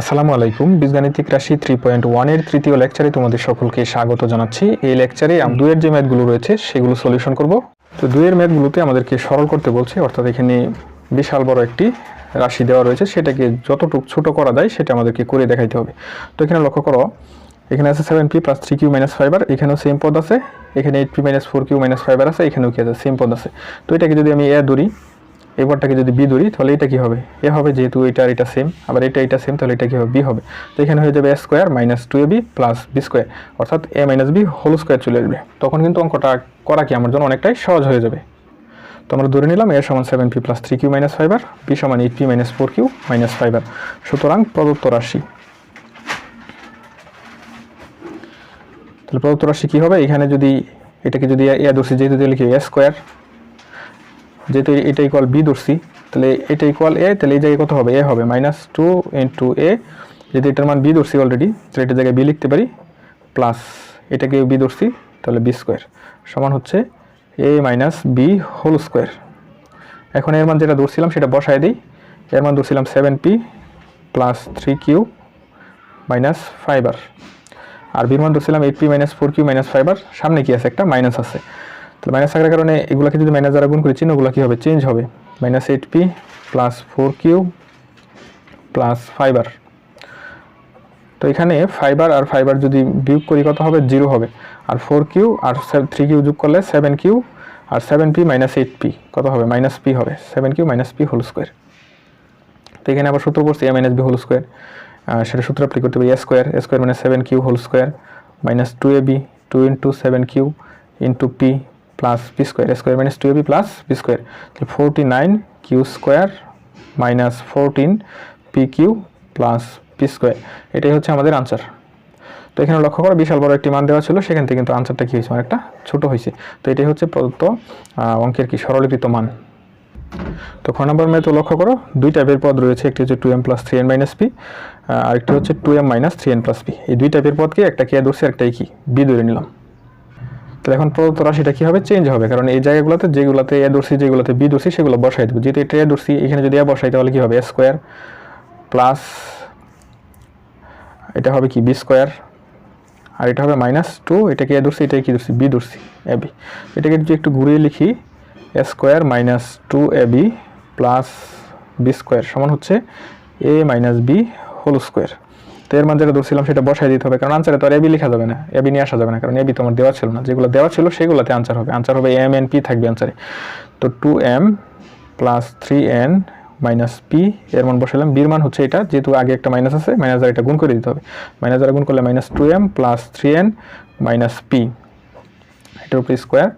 আসসালামু আলাইকুম। বীজগাণিতিক রাশি থ্রি পয়েন্ট ওয়ানের তৃতীয় লেকচারে তোমাদের সকলকে স্বাগত জানাচ্ছি। এই লেকচারে দুইয়ের যে ম্যাথগুলো রয়েছে, সেগুলো সলিউশন করব। তো দুইয়ের ম্যাথগুলোতে আমাদেরকে সরল করতে বলছে, অর্থাৎ এখানে বিশাল বড় একটি রাশি দেওয়া রয়েছে, সেটাকে যতটুকু ছোট করা যায়, সেটা আমাদেরকে করে দেখাইতে হবে। তো এখানে লক্ষ্য করো, এখানে আছে seven P plus three Q minus five R এখানেও সেম পদ আছে, এখানে eight P minus four Q minus five R আছে, এখানেও কি আছে সেম পদ আছে। তো এটাকে যদি আমি এ ধরি এবারটাকে যদি বি ধরি, তাহলে এটা কি হবে? এ হবে যেহেতু এটা আর এটা সেম আবার এটা এটা সেম তাহলে এটা কি হবে? বি হবে। তো এখানে হয়ে যাবে A square minus two A B plus B square অর্থাৎ A minus B whole square চলে আসবে। তখন কিন্তু অঙ্কটা করা কি আমার জন্য অনেকটাই সহজ হয়ে যাবে। তো আমরা ধরে নিলাম এ সমান seven P plus three Q minus five R B সমান eight P minus four Q minus five R সুতরাং প্রদত্ত রাশি। তাহলে প্রদত্ত রাশি কী হবে? এখানে যদি এটাকে যদি এ ধরছি, যেহেতু দিয়ে কি এ স্কোয়ার যেহেতু এটা ইকুয়াল বি ধরছি, তাহলে এটা ইকুয়াল এ তাহলে এই জায়গায় কত হবে? এ হবে মাইনাস টু ইন্টু এ যদি এটার মান বি ধরছি অলরেডি তাহলে এটার জায়গায় বি লিখতে পারি প্লাস এটাকে বি ধরছি, তাহলে বি স্কোয়ার সমান হচ্ছে A minus B whole square এখন এর মান যেটা ধরছিলাম, সেটা বসায় দিই। এর মান ধরছিলাম seven P plus three Q minus five R আর বির মান ধরছিলাম eight P minus four Q minus five R সামনে কি আছে? একটা মাইনাস আছে। তাহলে মাইনাস থাকার কারণে এগুলোকে যদি মাইনাস দ্বারা গুণ করি চিহ্নগুলো কী হবে চেঞ্জ হবে। Minus eight P plus four Q plus five R তো এখানে ফাইবার আর ফাইবার যদি বিয়োগ করি, কত হবে? জিরো হবে। আর ফোর কিউ আর থ্রি কিউ যোগ করলে সেভেন কিউ আর seven P minus eight P কত হবে? মাইনাস পি হবে। Seven Q minus P whole square তো এখানে আবার সূত্র করছি A minus B whole square সেটা সূত্র অ্যাপ্লাই করতে পারি এ স্কোয়ার এ স্কোয়ার মানে seven Q whole square minus two A B two into seven Q into P plus P square square minus two A B plus P square তাহলে forty nine Q square minus fourteen P Q plus P square এটাই হচ্ছে আমাদের answer তো এখানে লক্ষ্য করো, বিশাল বড় একটি মান দেওয়া ছিল, সেখান থেকে কিন্তু আনসারটা কী হয়েছে? অনেকটা ছোট হয়েছে। তো এটাই হচ্ছে প্রদত্ত অঙ্কের কি সরলীকৃত মান। তো খ নম্বর মেয়ে তো লক্ষ্য করো দুই টাইপের পদ রয়েছে, একটি হচ্ছে two M plus three N minus P আরেকটি হচ্ছে two M minus three N plus P এই দুই টাইপের পদকে একটা কে ধরছি একটা কি? বি ধরে নিলাম। তাহলে এখন প্রদত্ত রাশিটা কী হবে? চেঞ্জ হবে। কারণ এই জায়গাগুলোতে যেগুলোতে এ ধরছি যেগুলোতে বি দর্শি সেগুলো বসাই দেবো। যেহেতু এটা এ ধরছি এখানে যদি এ বসাই, তাহলে কী হবে? এ স্কোয়ার প্লাস এটা হবে কি? বি স্কোয়ার আর এটা হবে মাইনাস টু এটাকে এ ধরছি এটাকে কি ধরছি বি ধরছি এ বি এটাকে যদি একটু ঘুরিয়ে লিখি A square minus two A B plus B square সমান হচ্ছে A minus B whole square তো এর মান যেটা ধরছিলাম সেটা বসাই দিতে হবে, কারণ আনসারে তো আর এবি লেখা যাবে না এবি নিয়ে আসা যাবে না, কারণ এবি তোমার দেওয়া ছিল না। যেগুলো দেওয়া ছিল সেগুলোতে আনসার হবে আনসার হবে এম এন পি থাকবে আনসারে তো two M plus three N minus P এর মান বসালাম বির মান হচ্ছে এটা, যেহেতু আগে একটা মাইনাস আছে মাইনাস দ্বারা এটা গুণ করে দিতে হবে। মাইনাস দ্বারা গুণ করলে minus two M plus three N minus P এটার উপরে স্কোয়ার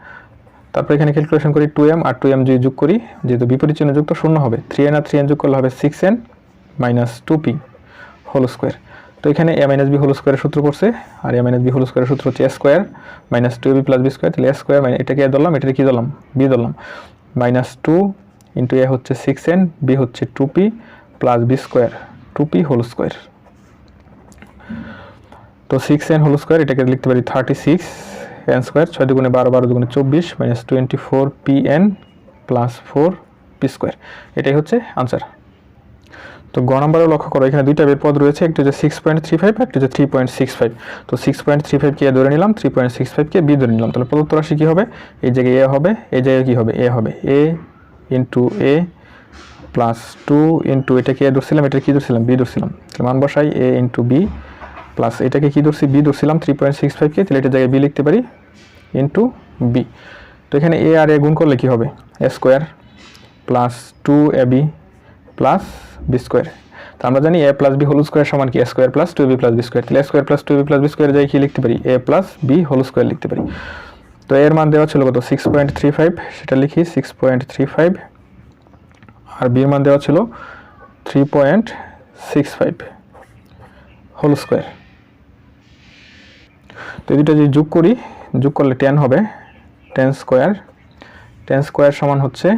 তারপর এখানে ক্যালকুলেশন করি টু এম আর টু এম যদি যোগ করি, যেহেতু বিপরীত চিহ্ন যুক্ত শূন্য হবে থ্রি এন আর থ্রি এন যোগ করলে হবে six N minus two P whole square তো এখানে এ মাইনাস বি হোল স্কোয়ারের সূত্র পড়ছে, আর এ মাইনাস বি হোল স্কোয়ারের সূত্র হচ্ছে A square minus two B plus B square তাহলে এ স্কোয়ার মানে এটাকে এ ধরলাম, এটাকে কি ধরলাম? বি ধরলাম। মাইনাস টু ইন্টু এ হচ্ছে সিক্স এন বি হচ্ছে two P plus B square two P whole square তো সিক্স এন হোল স্কোয়ার এটাকে লিখতে পারি থার্টি সিক্স এন স্কোয়ার ছয় দুগুণে বারো বারো দুগুণে চব্বিশ minus twenty four P N plus four P square এটাই হচ্ছে আনসার তো গ নম্বরে লক্ষ্য করো, এখানে দুইটা বের পদ রয়েছে, একটি হচ্ছে সিক্স পয়েন্ট থ্রি ফাইভ একটি হচ্ছে থ্রি পয়েন্ট সিক্স ফাইভ তো সিক্স পয়েন্ট থ্রি ফাইভকে ধরে নিলাম থ্রি পয়েন্ট সিক্স ফাইভকে বি ধরে নিলাম, তাহলে প্রদত্ত রাশি কী হবে? এই জায়গায় এ হবে, এই জায়গায় কী হবে? এ হবে। A into A plus two into এটাকে এ ধরছিলাম এটা কি ধরছিলাম? বি ধরছিলাম। তাহলে মান বসাই এ ইন্টু বি প্লাস এটাকে কি ধরছি? বি ধরছিলাম থ্রি পয়েন্ট সিক্স ফাইভকে তাহলে এটার জায়গায় বি লিখতে পারি ইন্টু বি তো এখানে এ আর এ গুণ করলে কী হবে? A square plus two A B plus B square তো আমরা জানি A plus B whole square সমান কি? Square plus two B plus B square তাহলে A square plus two B plus B square যাই কি লিখতে পারি? A plus B whole square লিখতে পারি। তো এর মান দেওয়া ছিল কত? সিক্স পয়েন্ট থ্রি ফাইভ সেটা লিখি সিক্স পয়েন্ট থ্রি ফাইভ আর বির মান দেওয়া ছিল three point six five whole square তো এই দুটো যদি যোগ করি, যোগ করলে টেন হবে টেন স্কোয়ার টেন স্কোয়ার সমান হচ্ছে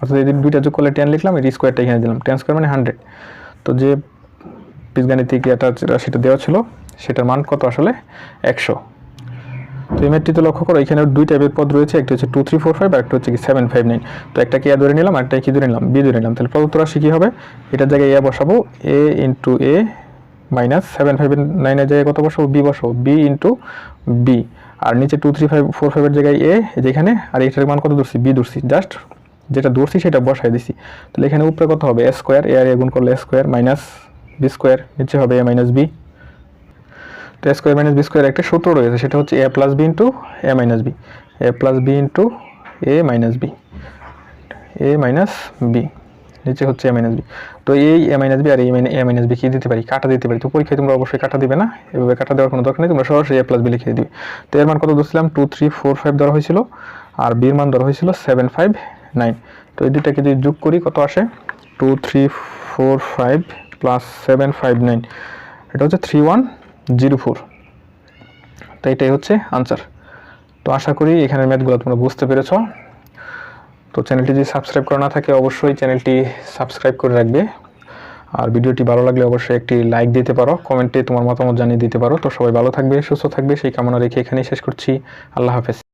অর্থাৎ এই দুইটা যোগ করলে টেন লিখলাম, এই স্কোয়ারটা এখানে দিলাম। টেন স্কোয়ার মানে হান্ড্রেড তো যে বীজগাণিতিক এটা সেটা দেওয়া ছিল, সেটার মান কত আসলে? একশো। তো এই ম্যাথটিতে লক্ষ্য করো এখানে দুই টাইপের পদ রয়েছে, একটা হচ্ছে টু থ্রি ফোর ফাইভ আর একটা হচ্ছে কি সেভেন ফাইভ নাইন তো একটা কি এ ধরে নিলাম একটা কি ধরে নিলাম? বি ধরে নিলাম। তাহলে প্রদত্ত রাশি কী হবে? এটার জায়গায় এ বসাবো A into A minus seven five নাইনের জায়গায় কত বসাবো? বি বসাবো। বি ইন্টু বি আর নিচে টু থ্রি ফাইভ ফোর ফাইভের জায়গায় এ যেখানে আর এটার মান কত ধরছি? বি ধরছি। জাস্ট যেটা ধরছি সেটা বসাই দিছি। তাহলে এখানে উপরে কত হবে? এ স্কোয়ার এ আর এ গুণ করলে স্কোয়ার মাইনাস বি স্কোয়ার নিচে হবে এ মাইনাস বি তো A square minus B square একটা সূত্র রয়েছে, সেটা হচ্ছে A plus B into A minus B A plus B into A minus B A minus B নিচে হচ্ছে এ মাইনাস বি তো এই এ মাইনাস বি আর এই এ মাইনাস বি কি দিতে পারি? কাটা দিতে পারি। তো পরীক্ষায় তোমরা অবশ্যই কাটা দিবে না? এভাবে কাটা দেওয়ার কোনো দরকার নেই। তোমরা সরাসরি এ প্লাস বি লিখে দিবে। তো এর মান কত ধরছিলাম? টু থ্রি ফোর ফাইভ ধরা হয়েছিল। আর বির মান ধরা হয়েছিল সেভেন ফাইভ নাইন। তো এই দুটাকে যদি যোগ করি, কত আসে? Two three four five plus seven five nine এটা হচ্ছে থ্রি ওয়ান জিরো ফোর তো এটাই হচ্ছে আনসার তো আশা করি এখানের ম্যাথগুলো তোমরা বুঝতে পেরেছ। তো চ্যানেলটি যদি সাবস্ক্রাইব করা না থাকে, অবশ্যই চ্যানেলটি সাবস্ক্রাইব করে রাখবে। আর ভিডিওটি ভালো লাগলে অবশ্যই একটি লাইক দিতে পারো কমেন্টে তোমার মতামত জানিয়ে দিতে পারো। তো সবাই ভালো থাকবে, সুস্থ থাকবে, সেই কামনা রেখে এখানেই শেষ করছি। আল্লাহ হাফেজ।